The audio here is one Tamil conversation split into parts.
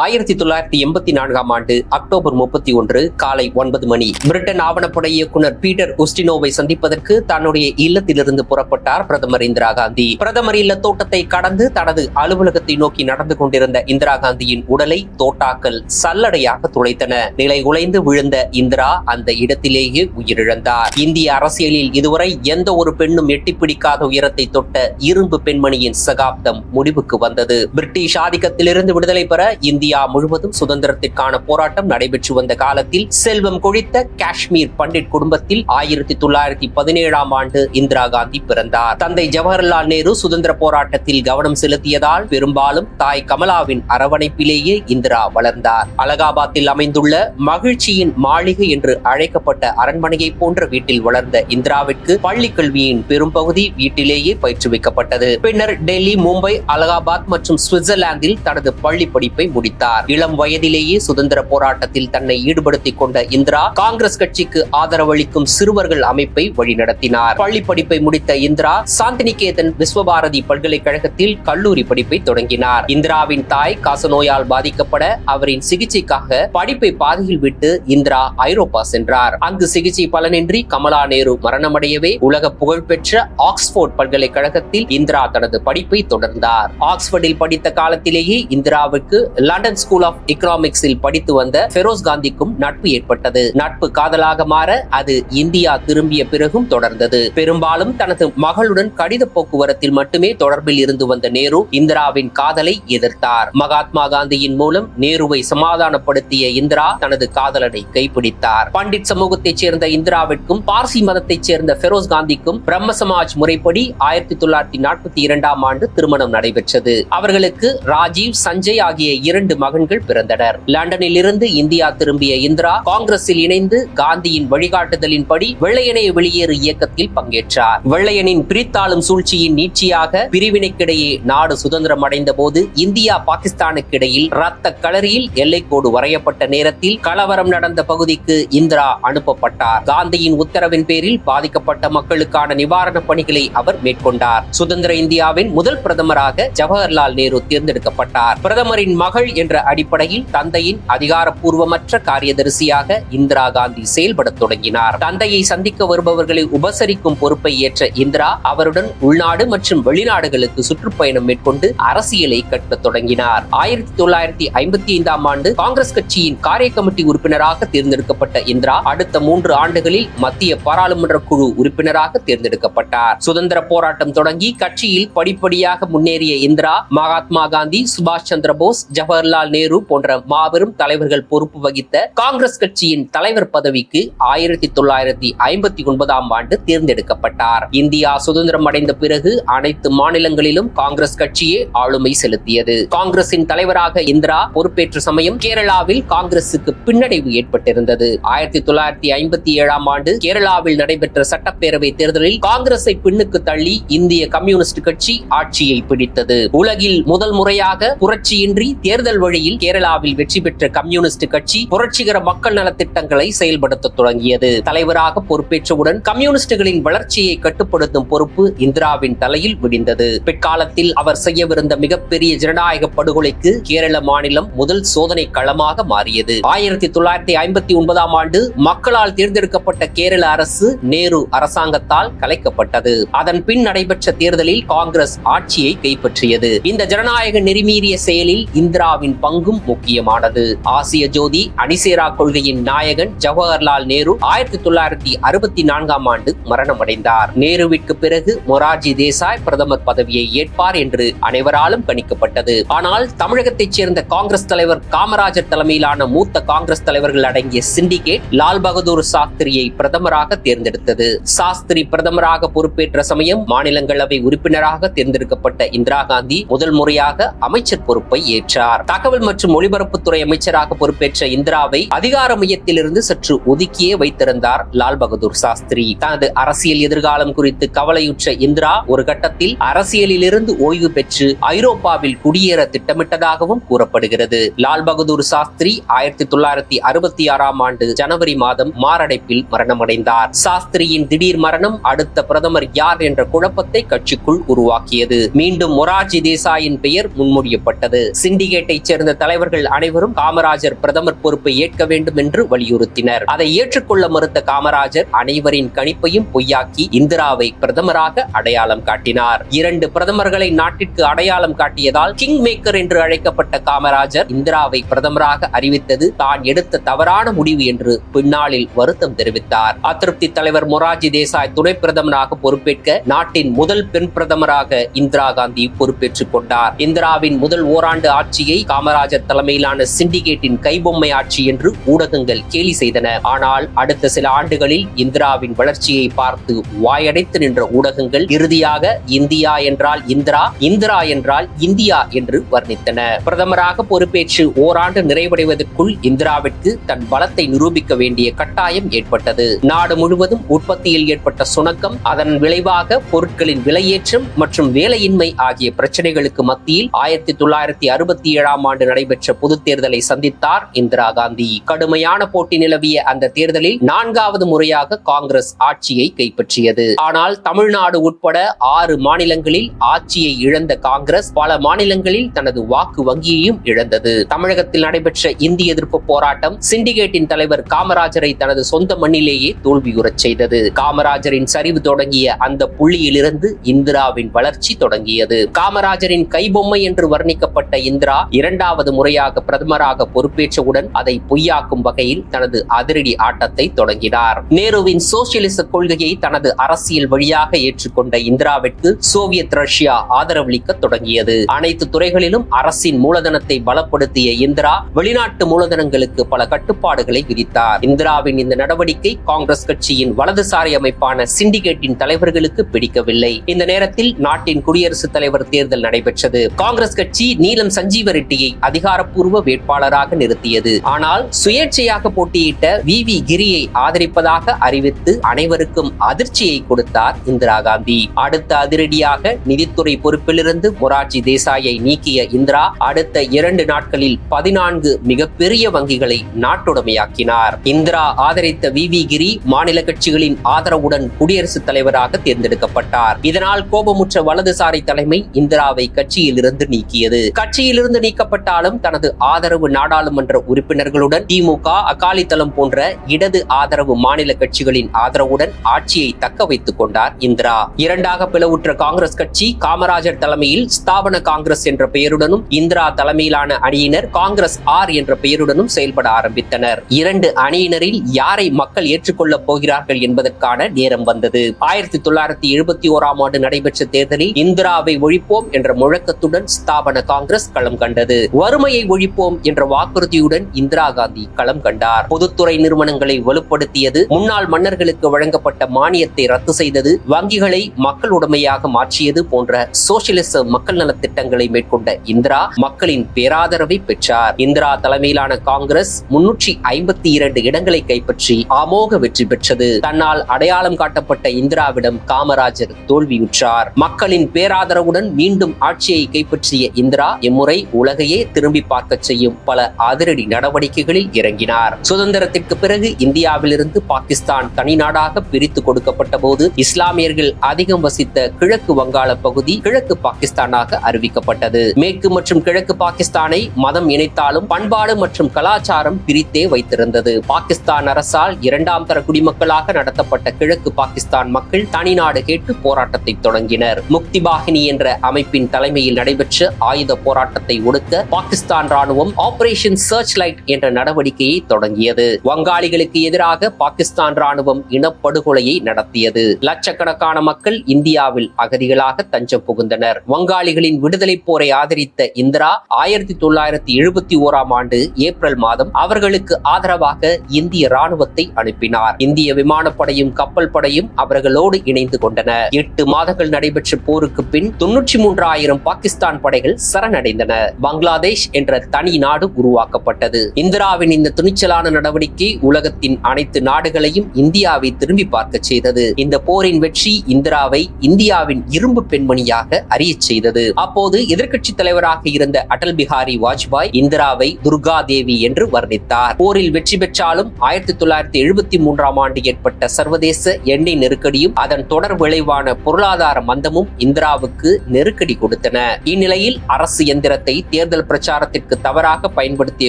ஆயிரத்தி தொள்ளாயிரத்தி எண்பத்தி நான்காம் ஆண்டு அக்டோபர் முப்பத்தி ஒன்று காலை ஒன்பது மணி. பிரிட்டன் ஆவணப்படை இயக்குனர் பீட்டர் உஸ்டினோவை சந்திப்பதற்கு தன்னுடைய இல்லத்திலிருந்து புறப்பட்டார் பிரதமர் இந்திரா காந்தி. பிரதமர் இல்ல தோட்டத்தை கடந்து தனது அலுவலகத்தை நோக்கி நடந்து கொண்டிருந்த இந்திரா காந்தியின் உடலை தோட்டாக்கள் சல்லடையாக துளைத்தன. நிலை உலைந்து விழுந்த இந்திரா அந்த இடத்திலேயே உயிரிழந்தார். இந்திய அரசியலில் இதுவரை எந்த ஒரு பெண்ணும் எட்டிப்பிடிக்காத உயரத்தை தொட்ட இரும்பு பெண்மணியின் சகாப்தம் முடிவுக்கு வந்தது. பிரிட்டிஷ் ஆதிக்கத்திலிருந்து விடுதலை பெற இந்தியா முழுவதும் சுதந்திரத்திற்கான போராட்டம் நடைபெற்று வந்த காலத்தில் செல்வம் கொழித்த காஷ்மீர் பண்டிட் குடும்பத்தில் ஆயிரத்தி தொள்ளாயிரத்தி பதினேழாம் ஆண்டு இந்திரா காந்தி பிறந்தார். தந்தை ஜவஹர்லால் நேரு சுதந்திர போராட்டத்தில் கவனம் செலுத்தியதால் பெரும்பாலும் தாய் கமலாவின் அரவணைப்பிலேயே இந்திரா வளர்ந்தார். அலகாபாத்தில் அமைந்துள்ள மகிழ்ச்சியின் மாளிகை என்று அழைக்கப்பட்ட அரண்மனையை போன்ற வீட்டில் வளர்ந்த இந்திராவிற்கு பள்ளி கல்வியின் பெரும்பகுதி வீட்டிலேயே பயிற்றுவிக்கப்பட்டது. பின்னர் டெல்லி மும்பை அலகாபாத் மற்றும் சுவிட்சர்லாந்தில் தனது பள்ளி படிப்பை முடித்தார். இளம் வயதிலேயே சுதந்திர போராட்டத்தில் தன்னை ஈடுபடுத்திக் கொண்ட இந்திரா காங்கிரஸ் கட்சிக்கு ஆதரவளிக்கும் சிறுவர்கள் அமைப்பை வழிநடத்தினார். பள்ளி படிப்பை முடித்த இந்திரா சாந்தினிகேதன் விஸ்வபாரதி பல்கலைக்கழகத்தில் கல்லூரி படிப்பை தொடங்கினார். இந்திராவின் தாய் காசநோயால் பாதிக்கப்பட அவரின் சிகிச்சைக்காக படிப்பை பாதியில் விட்டு இந்திரா ஐரோப்பா சென்றார். அங்கு சிகிச்சை பலனின்றி கமலா நேரு மரணமடையவே உலக புகழ்பெற்ற ஆக்ஸ்போர்ட் பல்கலைக்கழகத்தில் இந்திரா தனது படிப்பை தொடர்ந்தார். ஆக்ஸ்போர்டில் படித்த காலத்திலேயே இந்திராவுக்கு லண்டன் ஸ்கூல் ஆஃப் எக்கனாமிக்ஸில் படித்து வந்த ஃபெரோஸ் காந்திக்கும் நட்பு ஏற்பட்டது. நட்பு காதலாக மாற அது இந்தியா திரும்பிய பிறகும் தொடர்ந்தது. பெரும்பாலும் தனது மகளுடன் கடித போக்குவரத்தில் மட்டுமே தொடர்பில் இருந்து வந்த நேரு இந்திராவின் காதலை எதிர்த்தார். மகாத்மா காந்தியின் மூலம் நேருவை சமாதானப்படுத்திய இந்திரா தனது காதலனை கைப்பிடித்தார். பண்டிட் சமூகத்தைச் சேர்ந்த இந்திராவிற்கும் பார்சி மதத்தைச் சேர்ந்த ஃபெரோஸ் காந்திக்கும் பிரம்ம சமாஜ் முறைப்படி ஆயிரத்தி தொள்ளாயிரத்தி நாற்பத்தி இரண்டாம் ஆண்டு திருமணம் நடைபெற்றது. அவர்களுக்கு ராஜீவ் சஞ்சய் ஆகிய இரண்டு மகன்கள் பிறந்தனர். லண்டனில் இருந்து இந்தியா திரும்பிய இந்திரா காங்கிரஸில் இணைந்து காந்தியின் வழிகாட்டுதலின்படி வெள்ளையனை வெளியேறு இயக்கத்தில் பங்கேற்றார். வெள்ளையனின் பிரித்தாளும் சூழ்ச்சியின் நீட்சியாக பிரிவினைக்கிடையே நாடு சுதந்திரம் அடைந்த போது இந்தியா பாகிஸ்தானுக்கு இடையில் ரத்த களரியில் எல்லைக்கோடு வரையப்பட்ட நேரத்தில் கலவரம் நடந்த பகுதிக்கு இந்திரா அனுப்பப்பட்டார். காந்தியின் உத்தரவின் பேரில் பாதிக்கப்பட்ட மக்களுக்கான நிவாரணப் பணிகளை அவர் மேற்கொண்டார். சுதந்திர இந்தியாவின் முதல் பிரதமராக ஜவஹர்லால் நேரு தேர்ந்தெடுக்கப்பட்டார். பிரதமரின் மகள் என்ற அடிப்படையில் தந்தையின் அதிகாரப்பூர்வமற்ற காரியதரிசியாக இந்திரா காந்தி செயல்படத் தொடங்கினார். தந்தையை சந்திக்க வருபவர்களை உபசரிக்கும் பொறுப்பை ஏற்ற இந்திரா அவருடன் உள்நாடு மற்றும் வெளிநாடுகளுக்கு சுற்றுப்பயணம் மேற்கொண்டு அரசியலை கட்டத் தொடங்கினார். ஆயிரத்தி தொள்ளாயிரத்தி ஐம்பத்தி ஐந்தாம் ஆண்டு காங்கிரஸ் கட்சியின் காரிய கமிட்டி உறுப்பினராக தேர்ந்தெடுக்கப்பட்ட இந்திரா அடுத்த மூன்று ஆண்டுகளில் மத்திய பாராளுமன்ற குழு உறுப்பினராக தேர்ந்தெடுக்கப்பட்டார். சுதந்திர போராட்டம் தொடங்கி கட்சியில் படிப்படியாக முன்னேறிய இந்திரா மகாத்மா காந்தி சுபாஷ் சந்திர போஸ் ஜவஹர்லால் நேரு போன்ற மாபெரும் தலைவர்கள் பொறுப்பு வகித்த காங்கிரஸ் கட்சியின் தலைவர் பதவிக்கு ஆயிரத்தி தொள்ளாயிரத்தி ஐம்பத்தி ஒன்பதாம் ஆண்டு தேர்ந்தெடுக்கப்பட்டார். இந்தியா சுதந்திரம் அடைந்த பிறகு அனைத்து மாநிலங்களிலும் காங்கிரஸ் கட்சியே ஆளுமை செலுத்தியது. காங்கிரசின் தலைவராக இந்திரா பொறுப்பேற்ற சமயம் கேரளாவில் காங்கிரசுக்கு பின்னடைவு ஏற்பட்டிருந்தது. ஆயிரத்தி தொள்ளாயிரத்தி ஐம்பத்தி ஏழாம் ஆண்டு கேரளாவில் நடைபெற்ற சட்டப்பேரவை தேர்தலில் காங்கிரஸை பின்னுக்கு தள்ளி இந்திய கம்யூனிஸ்ட் கட்சி ஆட்சியை பிடித்தது. உலகில் முதல் முறையாக புரட்சியின்றி தேர்தல் வழியில் கேரளாவில் வெற்றி பெற்ற கம்யூனிஸ்ட் கட்சி புரட்சிகர மக்கள் நலத்திட்டங்களை செயல்படுத்த தொடங்கியது. தலைவராக பொறுப்பேற்றவுடன் கம்யூனிஸ்டுகளின் வளர்ச்சியை கட்டுப்படுத்தும் பொறுப்பு இந்திராவின் தலையில் விடிந்தது. பிற்காலத்தில் அவர் செய்யவிருந்த மிகப்பெரிய ஜனநாயக படுகொலைக்கு கேரள மாநிலம் முதல் சோதனை களமாக மாறியது. ஆயிரத்தி தொள்ளாயிரத்தி ஐம்பத்தி ஒன்பதாம் ஆண்டு மக்களால் தேர்ந்தெடுக்கப்பட்ட கேரள அரசு நேரு அரசாங்கத்தால் கலைக்கப்பட்டது. அதன் பின் நடைபெற்ற தேர்தலில் காங்கிரஸ் ஆட்சியை கைப்பற்றியது. இந்த ஜனநாயக நெறிமீறிய செயலில் இந்திராவின் பங்கும் முக்கியமானது. ஆசிய ஜோதி அணிசேரா கொள்கையின் நாயகன் ஜவஹர்லால் நேரு ஆயிரத்தி தொள்ளாயிரத்தி அறுபத்தி நான்காம் ஆண்டு மரணமடைந்தார். நேருவிற்கு பிறகு மொரார்ஜி தேசாய் பிரதமர் பதவியை ஏற்பார் என்று அனைவராலும் கணிக்கப்பட்டது. ஆனால் தமிழகத்தைச் சேர்ந்த காங்கிரஸ் தலைவர் காமராஜர் தலைமையிலான மூத்த காங்கிரஸ் தலைவர்கள் அடங்கிய சிண்டிகேட் லால் பகதூர் சாஸ்திரியை பிரதமராக தேர்ந்தெடுத்தது. சாஸ்திரி பிரதமராக பொறுப்பேற்ற சமயம் மாநிலங்களவை உறுப்பினராக தேர்ந்தெடுக்கப்பட்ட இந்திரா காந்தி முதல் முறையாக அமைச்சர் பொறுப்பை ஏற்றார். தகவல் மற்றும் ஒலிபரப்புத்துறை அமைச்சராக பொறுப்பேற்ற இந்திராவை அதிகார மையத்திலிருந்து சற்று ஒதுக்கியே வைத்திருந்தார் லால் பகதூர் சாஸ்திரி. தனது அரசியல் எதிர்காலம் குறித்து கவலையுற்ற இந்திரா ஒரு கட்டத்தில் அரசியலில் இருந்து ஓய்வு பெற்று ஐரோப்பாவில் குடியேற திட்டமிட்டதாகவும் கூறப்படுகிறது. லால் பகதூர் சாஸ்திரி ஆயிரத்தி தொள்ளாயிரத்தி அறுபத்தி ஆறாம் ஆண்டு ஜனவரி மாதம் மாரடைப்பில் மரணமடைந்தார். சாஸ்திரியின் திடீர் மரணம் அடுத்த பிரதமர் யார் என்ற குழப்பத்தை கட்சிக்குள் உருவாக்கியது. மீண்டும் மொரார்ஜி தேசாயின் பெயர் முன்மொழியப்பட்டது. சிண்டிகேட்டை கட்சியைச் சேர்ந்த தலைவர்கள் அனைவரும் காமராஜர் பிரதமர் பொறுப்பை ஏற்க வேண்டும் என்று வலியுறுத்தினர். அதை ஏற்றுக்கொள்ள மறுத்த காமராஜர் அனைவரின் கணிப்பையும் பொய்யாக்கி இந்திராவை பிரதமராக அடையாளம் காட்டினார். இரண்டு பிரதமர்களை நாட்டிற்கு அடையாளம் காட்டியதால் கிங் மேக்கர் என்று அழைக்கப்பட்ட காமராஜர் இந்திராவை பிரதமராக அறிவித்தது தான் எடுத்த தவறான முடிவு என்று பின்னாளில் வருத்தம் தெரிவித்தார். அதிருப்தி தலைவர் மொராஜி தேசாய் துணை பிரதமராக பொறுப்பேற்க நாட்டின் முதல் பெண் பிரதமராக இந்திரா காந்தி பொறுப்பேற்றுக் கொண்டார். இந்திராவின் முதல் ஓராண்டு ஆட்சியை காமராஜர் தலைமையிலான சிண்டிகேட்டின் கைபொம்மை ஆட்சி என்று ஊடகங்கள் கேலி செய்தன. ஆனால் அடுத்த சில ஆண்டுகளில் இந்திராவின் வளர்ச்சியை பார்த்து வாயடைத்து நின்ற ஊடகங்கள் இறுதியாக இந்தியா என்றால் இந்திரா இந்திரா என்றால் இந்தியா என்று வர்ணித்தன. பிரதமராக பொறுப்பேற்று ஓராண்டு நிறைவடைவதற்குள் இந்திராவிற்கு தன் பலத்தை நிரூபிக்க வேண்டிய கட்டாயம் ஏற்பட்டது. நாடு முழுவதும் உற்பத்தியில் ஏற்பட்ட சுணக்கம் அதன் விளைவாக பொருட்களின் விலையேற்றம் மற்றும் வேலையின்மை ஆகிய பிரச்சனைகளுக்கு மத்தியில் ஆயிரத்தி தொள்ளாயிரத்தி அறுபத்தி ஏழாம் ஆண்டு நடைபெற்ற பொது தேர்தலை சந்தித்தார் இந்திரா காந்தி. கடுமையான போட்டி நிலவிய அந்த தேர்தலில் நான்காவது முறையாக காங்கிரஸ் ஆட்சியை கைப்பற்றியது. ஆனால் தமிழ்நாடு உட்பட ஆறு மாநிலங்களில் ஆட்சியை இழந்த காங்கிரஸ் பல மாநிலங்களில் தனது வாக்கு வங்கியையும் இழந்தது. தமிழகத்தில் நடைபெற்ற இந்திய எதிர்ப்பு போராட்டம் சிண்டிகேட்டின் தலைவர் காமராஜரை தனது சொந்த மண்ணிலேயே தோல்வியுறச் செய்தது. காமராஜரின் சரிவு தொடங்கிய அந்த புள்ளியிலிருந்து இந்திராவின் வளர்ச்சி தொடங்கியது. காமராஜரின் கைபொம்மை என்று வர்ணிக்கப்பட்ட இந்திரா இரண்டாவது முறையாக பிரதமராக பொறுப்பேற்றவுடன் அதை பொய்யாக்கும் வகையில் தனது அதிரடி ஆட்டத்தை தொடங்கினார். நேருவின் சோசியலிச கொள்கையை தனது அரசியல் வழியாக ஏற்றுக்கொண்ட இந்திராவிற்கு சோவியத் ரஷ்யா ஆதரவளிக்க தொடங்கியது. அனைத்து துறைகளிலும் அரசின் மூலதனத்தை பலப்படுத்திய இந்திரா வெளிநாட்டு மூலதனங்களுக்கு பல கட்டுப்பாடுகளை விதித்தார். இந்திராவின் இந்த நடவடிக்கை காங்கிரஸ் கட்சியின் வலதுசாரி அமைப்பான சிண்டிகேட்டின் தலைவர்களுக்கு பிடிக்கவில்லை. இந்த நேரத்தில் நாட்டின் குடியரசுத் தலைவர் தேர்தல் நடைபெற்றது. காங்கிரஸ் கட்சி நீலம் சஞ்சீவ ரெட்டியை அதிகாரப்பூர்வ வேட்பாளராக நிறுத்தியது. ஆனால் சுயேட்சையாக போட்டியிட்ட வி. வி. கிரியை ஆதரிப்பதாக அறிவித்து அனைவருக்கும் அதிர்ச்சியை கொடுத்தார் இந்திரா காந்தி. அடுத்த அதிரடியாக நிதித்துறை பொறுப்பிலிருந்து மொரார்ஜி தேசாயை நீக்கிய இந்திரா அடுத்த இரண்டு நாட்களில் பதினான்கு மிகப்பெரிய வங்கிகளை நாட்டுடைமையாக்கினார். இந்திரா ஆதரித்த வி. வி. கிரி மாநில கட்சிகளின் ஆதரவுடன் குடியரசுத் தலைவராக தேர்ந்தெடுக்கப்பட்டார். இதனால் கோபமுற்ற வலதுசாரி தலைமை இந்திராவை கட்சியில் இருந்து நீக்கியது. கட்சியிலிருந்து நீக்கப்பட்டாலும் தனது ஆதரவு நாடாளுமன்ற உறுப்பினர்களுடன் திமுக அகாலிதளம் போன்ற இடது ஆதரவு மாநில கட்சிகளின் ஆதரவுடன் ஆட்சியை தக்க வைத்துக் கொண்டார் இந்திரா. இரண்டாக பிளவுற்ற காங்கிரஸ் கட்சி காமராஜர் தலைமையில் ஸ்தாபன காங்கிரஸ் என்ற பெயருடனும் இந்திரா தலைமையிலான அணியினர் காங்கிரஸ் ஆர் என்ற பெயருடனும் செயல்பட ஆரம்பித்தனர். இரண்டு அணியினரில் யாரை மக்கள் ஏற்றுக்கொள்ளப் போகிறார்கள் என்பதற்கான நேரம் வந்தது. ஆயிரத்தி தொள்ளாயிரத்தி எழுபத்தி ஓராம் ஆண்டு நடைபெற்ற தேர்தலில் இந்திராவை ஒழிப்போம் என்ற முழக்கத்துடன் ஸ்தாபன காங்கிரஸ் களம் கண்டது. வறுமையை ஒழிப்போம் என்ற வாக்குறுதியுடன் இந்திரா காந்தி களம் கண்டார். பொதுத்துறை நிறுவனங்களை வலுப்படுத்தியது முன்னாள் மன்னர்களுக்கு வழங்கப்பட்ட மானியத்தை ரத்து செய்தது வங்கிகளை மக்கள் உடைமையாக மாற்றியது போன்ற சோசியலிச மக்கள் நலத்திட்டங்களை மேற்கொண்ட இந்திரா மக்களின் பேராதரவை பெற்றார். இந்திரா தலைமையிலான காங்கிரஸ் முன்னூற்றி ஐம்பத்தி இரண்டு இடங்களை கைப்பற்றி அமோக வெற்றி பெற்றது. தன்னால் அடையாளம் காட்டப்பட்ட இந்திராவிடம் காமராஜர் தோல்வியுற்றார். மக்களின் பேராதரவுடன் மீண்டும் ஆட்சியை கைப்பற்றிய இந்திரா இம்முறை உலக உலகையே திரும்பி பார்க்க செய்யும் பல அதிரடி நடவடிக்கைகளில் இறங்கினார். சுதந்திரத்திற்கு பிறகு இந்தியாவிலிருந்து பாகிஸ்தான் தனிநாடாக பிரித்து கொடுக்கப்பட்ட போது இஸ்லாமியர்கள் அதிகம் வசித்த கிழக்கு வங்காள பகுதி கிழக்கு பாகிஸ்தானாக அறிவிக்கப்பட்டது. மேற்கு மற்றும் கிழக்கு பாகிஸ்தானை மதம் இணைத்தாலும் பண்பாடு மற்றும் கலாச்சாரம் பிரித்தே வைத்திருந்தது. பாகிஸ்தான் அரசால் இரண்டாம் தர குடிமக்களாக நடத்தப்பட்ட கிழக்கு பாகிஸ்தான் மக்கள் தனிநாடு கேட்டு போராட்டத்தை தொடங்கினர். முக்தி பாகினி என்ற அமைப்பின் தலைமையில் நடைபெற்ற ஆயுத போராட்டத்தை ஒடுக்க தடுக்க பாகிஸ்தான் ராணுவம் ஆபரேஷன் சர்ச் லைட் என்ற நடவடிக்கையை தொடங்கியது. வங்காளிகளுக்கு எதிராக பாகிஸ்தான் ராணுவம் இனப்படுகொலையை நடத்தியது. லட்சக்கணக்கான மக்கள் இந்தியாவில் அகதிகளாக தஞ்சம் புகுந்தனர். வங்காளிகளின் விடுதலை போரை ஆதரித்த இந்திரா ஆயிரத்தி தொள்ளாயிரத்தி எழுபத்தி ஓராம் ஆண்டு ஏப்ரல் மாதம் அவர்களுக்கு ஆதரவாக இந்திய ராணுவத்தை அனுப்பினார். இந்திய விமானப்படையும் கப்பல் படையும் அவர்களோடு இணைந்து கொண்டன. எட்டு மாதங்கள் நடைபெற்ற போருக்கு பின் தொன்னூற்றி மூன்றாயிரம் பாகிஸ்தான் படைகள் சரணடைந்தன. பங்களாதேஷ் என்ற தனி நாடு உருவாக்கப்பட்டது. இந்திராவின் இந்த துணிச்சலான நடவடிக்கை உலகத்தின் அனைத்து நாடுகளையும் இந்தியாவை திரும்பி பார்க்க செய்தது. இந்த போரின் வெற்றி இந்திராவை இந்தியாவின் இரும்பு பெண்மணியாக அறியச் செய்தது. அப்போது எதிர்க்கட்சி தலைவராக இருந்த அடல் பிஹாரி வாஜ்பாய் இந்திராவை துர்கா தேவி என்று வர்ணித்தார். போரில் வெற்றி பெற்றாலும் ஆயிரத்தி தொள்ளாயிரத்தி எழுபத்தி மூன்றாம் ஆண்டு ஏற்பட்ட சர்வதேச எண்ணெய் நெருக்கடியும் அதன் தொடர் விளைவான பொருளாதார மந்தமும் இந்திராவுக்கு நெருக்கடி கொடுத்தன. இந்நிலையில் அரசு எந்திரத்தை தேர்தல் தேர்தல் பிரச்சாரத்திற்கு தவறாக பயன்படுத்திய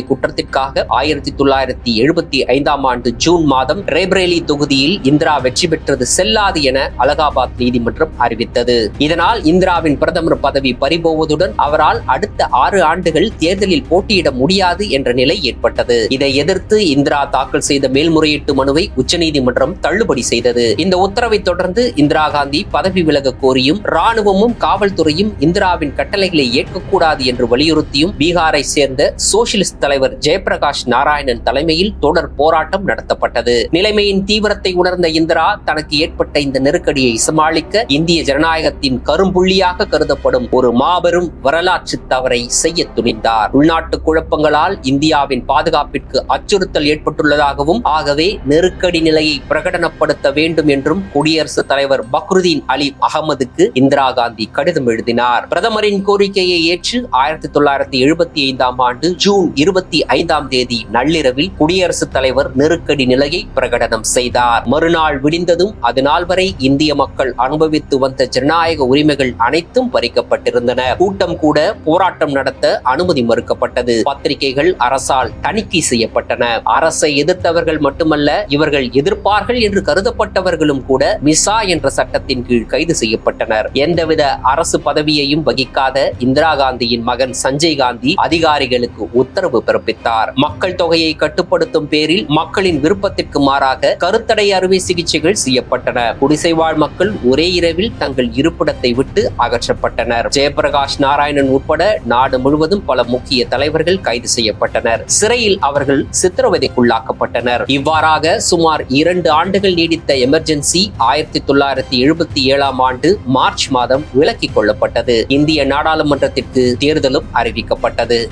குற்றத்திற்காக ஆயிரத்தி தொள்ளாயிரத்தி எழுபத்தி ஐந்தாம் ஆண்டு ஜூன் மாதம் ரேபரேலி தொகுதியில் இந்திரா வெற்றி பெற்றது செல்லாது என அலகாபாத் நீதிமன்றம் அறிவித்தது. இதனால் இந்திராவின் பிரதமர் பதவி பறிபோவதுடன் அவரால் அடுத்த ஆறு ஆண்டுகள் தேர்தலில் போட்டியிட முடியாது என்ற நிலை ஏற்பட்டது. இதை எதிர்த்து இந்திரா தாக்கல் செய்த மேல்முறையீட்டு மனுவை உச்சநீதிமன்றம் தள்ளுபடி செய்தது. இந்த உத்தரவை தொடர்ந்து இந்திரா காந்தி பதவி விலக கோரியும் ராணுவமும் காவல்துறையும் இந்திராவின் கட்டளைகளை ஏற்கக்கூடாது என்று வலியுறுத்தி வலியுறுத்தியும் பீகாரை சேர்ந்த சோசியலிஸ்ட் தலைவர் ஜெயபிரகாஷ் நாராயணன் தலைமையில் தொடர் போராட்டம் நடத்தப்பட்டது. நிலைமையின் தீவிரத்தை உணர்ந்த இந்திரா தனக்கு ஏற்பட்ட இந்த நெருக்கடியை சமாளிக்க இந்திய ஜனநாயகத்தின் கரும்புள்ளியாக கருதப்படும் ஒரு மாபெரும் வரலாற்று தவறை செய்ய துணிந்தார். உள்நாட்டு குழப்பங்களால் இந்தியாவின் பாதுகாப்பிற்கு அச்சுறுத்தல் ஏற்பட்டுள்ளதாகவும் ஆகவே நெருக்கடி நிலையை பிரகடனப்படுத்த வேண்டும் என்றும் குடியரசுத் தலைவர் பக்ருதீன் அலி அகமதுக்கு இந்திரா காந்தி கடிதம் எழுதினார். பிரதமரின் கோரிக்கையை ஏற்று ஆயிரத்தி தொள்ளாயிரத்தி எழுபத்தி ஐந்தாம் ஆண்டு ஜூன் இருபத்தி ஐந்தாம் தேதி நள்ளிரவில் குடியரசுத் தலைவர் நெருக்கடி நிலையை பிரகடனம் செய்தார். மறுநாள் விடிந்ததும் அது நாள் வரை இந்திய மக்கள் அனுபவித்து வந்த ஜனநாயக உரிமைகள் அனைத்தும் பறிக்கப்பட்டிருந்தன. கூட்டம் கூட போராட்டம் நடத்த அனுமதி மறுக்கப்பட்டது. பத்திரிகைகள் அரசால் தணிக்கை செய்யப்பட்டன. அரசை எதிர்த்தவர்கள் மட்டுமல்ல இவர்கள் எதிர்ப்பார்கள் என்று கருதப்பட்டவர்களும் கூட மிசா என்ற சட்டத்தின் கீழ் கைது செய்யப்பட்டனர். எந்தவித அரசு பதவியையும் வகிக்காத இந்திரா காந்தியின் மகன் சஞ்சய் காந்தி அதிகாரிகளுக்கு உத்தரவு பிறப்பித்தார். மக்கள் தொகையை கட்டுப்படுத்தும் பேரில் மக்களின் விருப்பத்திற்கு மாறாக கருத்தடை அறுவை சிகிச்சைகள் செய்யப்பட்டன. குடிசை வாழ் மக்கள் ஒரே இரவில் தங்கள் இருப்பிடத்தை விட்டு அகற்றப்பட்டனர். ஜெயபிரகாஷ் நாராயணன் உட்பட நாடு முழுவதும் பல முக்கிய தலைவர்கள் கைது செய்யப்பட்டனர். சிறையில் அவர்கள் சித்திரவதைக்குள்ளாக்கப்பட்டனர். இவ்வாறாக சுமார் இரண்டு ஆண்டுகள் நீடித்த எமர்ஜென்சி ஆயிரத்தி தொள்ளாயிரத்தி எழுபத்தி ஏழாம் ஆண்டு மார்ச் மாதம் விலக்கிக் கொள்ளப்பட்டது. இந்திய நாடாளுமன்றத்திற்கு தேர்தலும் அறிவிக்கப்பட்டது.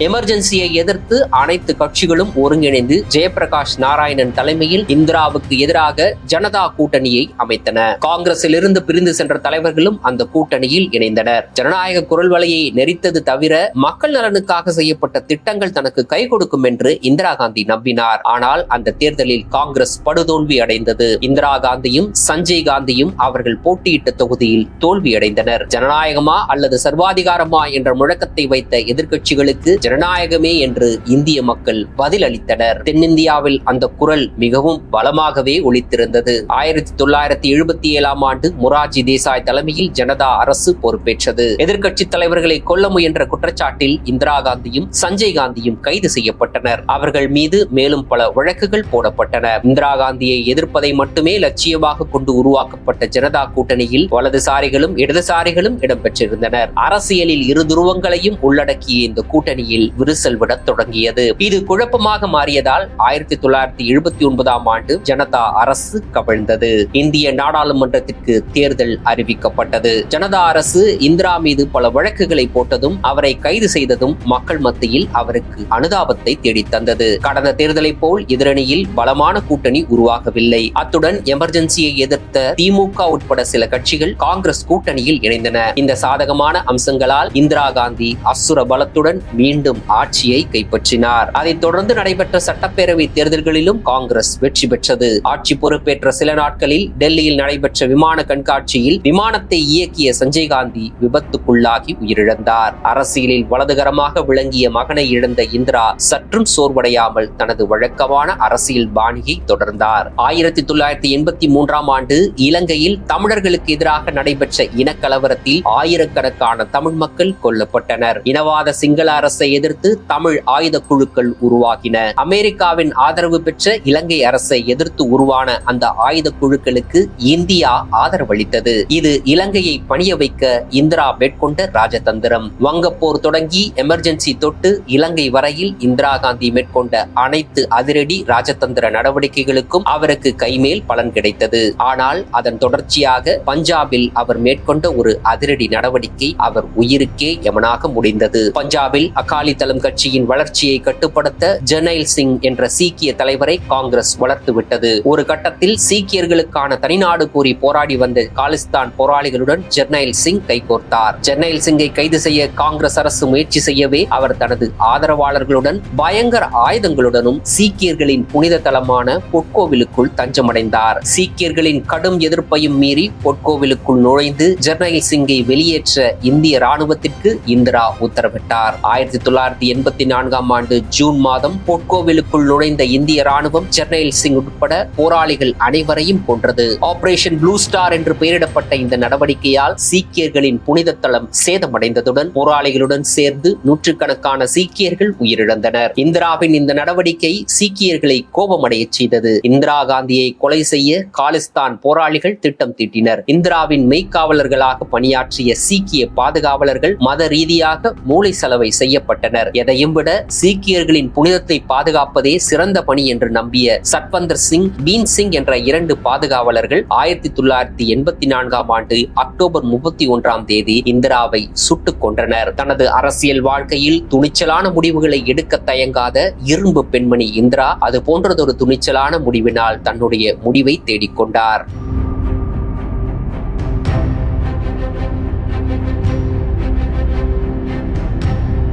எமர்ஜென்சியை எதிர்த்து அனைத்து கட்சிகளும் ஒருங்கிணைந்து ஜெயபிரகாஷ் நாராயணன் தலைமையில் இந்திராவுக்கு எதிராக ஜனதா கூட்டணியை அமைத்தன. காங்கிரஸில் இருந்து பிரிந்து சென்ற தலைவர்களும் அந்த கூட்டணியில் இணைந்தனர். ஜனநாயக குரல் வலையை நெறித்தது தவிர மக்கள் நலனுக்காக செய்யப்பட்ட திட்டங்கள் தனக்கு கை கொடுக்கும் என்று இந்திரா காந்தி நம்பினார். ஆனால் அந்த தேர்தலில் காங்கிரஸ் படுதோல்வி அடைந்தது. இந்திரா காந்தியும் சஞ்சய் காந்தியும் அவர்கள் போட்டியிட்ட தொகுதியில் தோல்வியடைந்தனர். ஜனநாயகமா அல்லது சர்வாதிகாரமா என்ற முழக்கத்தை வைத்த கட்சிகளுக்கு ஜனநாயகமே என்று இந்திய மக்கள் பதில் அளித்தனர் தென்னிந்தியாவில் அந்த குரல் மிகவும் பலமாகவே ஒழித்திருந்தது ஆயிரத்தி தொள்ளாயிரத்தி எழுபத்தி ஏழாம் ஆண்டு மொராஜி தேசாய் தலைமையில் ஜனதா அரசு பொறுப்பேற்றது. எதிர்கட்சி தலைவர்களை கொல்ல முயன்ற குற்றச்சாட்டில் இந்திரா காந்தியும் சஞ்சய் காந்தியும் கைது செய்யப்பட்டனர். அவர்கள் மீது மேலும் பல வழக்குகள் போடப்பட்டன. இந்திரா காந்தியை எதிர்ப்பதை மட்டுமே லட்சியமாக கொண்டு உருவாக்கப்பட்ட ஜனதா கூட்டணியில் வலதுசாரிகளும் இடதுசாரிகளும் இடம்பெற்றிருந்தனர். அரசியலில் இரு துருவங்களையும் உள்ளடக்கிய இந்த கூட்டணியில் விரிசல் விட தொடங்கியது. இது குழப்பமாக மாறியதால் ஆயிரத்தி தொள்ளாயிரத்தி எழுபத்தி ஒன்பதாம் ஆண்டு ஜனதா அரசு கவிழ்ந்தது. இந்திய நாடாளுமன்றத்திற்கு தேர்தல் அறிவிக்கப்பட்டது. ஜனதா அரசு இந்திரா மீது பல வழக்குகளை போட்டதும் அவரை கைது செய்ததும் மக்கள் மத்தியில் அவருக்கு அனுதாபத்தை தேடித்தந்தது. கடந்த தேர்தலை போல் எதிரணியில் பலமான கூட்டணி உருவாகவில்லை. அத்துடன் எமர்ஜென்சியை எதிர்த்த திமுக உட்பட சில கட்சிகள் காங்கிரஸ் கூட்டணியில் இணைந்தன. இந்த சாதகமான அம்சங்களால் இந்திரா காந்தி அசுர பலத்துடன் மீண்டும் ஆட்சியை கைப்பற்றினார். அதைத் தொடர்ந்து நடைபெற்ற சட்டப்பேரவை தேர்தல்களிலும் காங்கிரஸ் வெற்றி பெற்றது. ஆட்சி பொறுப்பேற்ற சில நாட்களில் டெல்லியில் நடைபெற்ற விமான கண்காட்சியில் விமானத்தை இயக்கிய சஞ்சய் காந்தி விபத்துக்குள்ளாகி உயிரிழந்தார். அரசியலில் வலதுகரமாக விளங்கிய மகனை இழந்த இந்திரா சற்றும் சோர்வடையாமல் தனது வழக்கமான அரசியல் பாணியை தொடர்ந்தார். ஆயிரத்தி தொள்ளாயிரத்தி எண்பத்தி மூன்றாம் ஆண்டு இலங்கையில் தமிழர்களுக்கு எதிராக நடைபெற்ற இனக்கலவரத்தில் ஆயிரக்கணக்கான தமிழ் மக்கள் கொல்லப்பட்டனர். இனவாத சிங்கள அரசை எதிர்த்து தமிழ் ஆயுத குழுக்கள் உருவாகின. அமெரிக்காவின் ஆதரவு பெற்ற இலங்கை அரசை எதிர்த்து உருவான அந்த ஆயுத குழுக்களுக்கு இந்தியா ஆதரவளித்தது. இது இலங்கையை பணிய வைக்க இந்திரா மேற்கொண்ட ராஜதந்திரம். வங்கப்போர் தொடங்கி எமர்ஜென்சி தொட்டு இலங்கை வரையில் இந்திரா காந்தி மேற்கொண்ட அனைத்து அதிரடி ராஜதந்திர நடவடிக்கைகளுக்கும் அவருக்கு கைமேல் பலன் கிடைத்தது. ஆனால் அதன் தொடர்ச்சியாக பஞ்சாபில் அவர் மேற்கொண்ட ஒரு அதிரடி நடவடிக்கை அவர் உயிருக்கே எமனாக முடிந்தது. பஞ்சாபில் அகாலி தளம் கட்சியின் வளர்ச்சியை கட்டுப்படுத்த ஜெர்னைல் சிங் என்ற சீக்கிய தலைவரை காங்கிரஸ் வளர்த்துவிட்டது. ஒரு கட்டத்தில் சீக்கியர்களுக்கான தனிநாடு கூறி போராடி வந்த காலிஸ்தான் போராளிகளுடன் ஜெர்னைல் சிங் கைகோர்த்தார். ஜெர்னைல் சிங்கை கைது செய்ய காங்கிரஸ் அரசு முயற்சி செய்யவே அவர் தனது ஆதரவாளர்களுடன் பயங்கர ஆயுதங்களுடனும் சீக்கியர்களின் புனித தலமான பொற்கோவிலுக்குள் தஞ்சமடைந்தார். சீக்கியர்களின் கடும் எதிர்ப்பையும் மீறி பொற்கோவிலுக்குள் நுழைந்து ஜெர்னைல் சிங்கை வெளியேற்ற இந்திய ராணுவத்திற்கு இந்திரா உத்தரவிட்டார். கொண்டார் ஆயிரத்தி தொள்ளாயிரத்தி எண்பத்தி நான்காம் ஆண்டு ஜூன் மாதம் பொற்கோவிலுக்குள் நுழைந்த இந்திய ராணுவம் ஜெர்னைல் சிங் உட்பட போராளிகள் அனைவரையும் கொன்றது. ஆபரேஷன் ப்ளூ ஸ்டார் என்று பெயரிடப்பட்ட இந்த நடவடிக்கையால் சீக்கியர்களின் புனித தளம் சேதமடைந்ததுடன் போராளிகளுடன் சேர்ந்து நூற்றுக்கணக்கான சீக்கியர்கள் உயிரிழந்தனர். இந்திராவின் இந்த நடவடிக்கை சீக்கியர்களை கோபமடைய செய்தது. இந்திரா காந்தியை கொலை செய்ய காலிஸ்தான் போராளிகள் திட்டம் தீட்டினர். இந்திராவின் மெய்க்காவலர்களாக பணியாற்றிய சீக்கிய பாதுகாவலர்கள் மத ரீதியாக மூளை அளவை செய்யப்பட்டனர். எதையும் விட சீக்கியர்களின் புனிதத்தை பாதுகாப்பதே சிறந்த பணி என்று நம்பிய சட்வந்தர் சிங் பீன் சிங் என்ற இரண்டு பாதுகாவலர்கள் ஆயிரத்தி தொள்ளாயிரத்தி எண்பத்தி நான்காம் ஆண்டு அக்டோபர் முப்பத்தி ஒன்றாம் தேதி இந்திராவை சுட்டுக் கொன்றனர். தனது அரசியல் வாழ்க்கையில் துணிச்சலான முடிவுகளை எடுக்க தயங்காத இரும்பு பெண்மணி இந்திரா அது போன்றதொரு துணிச்சலான முடிவினால் தன்னுடைய முடிவை தேடிக்கொண்டார்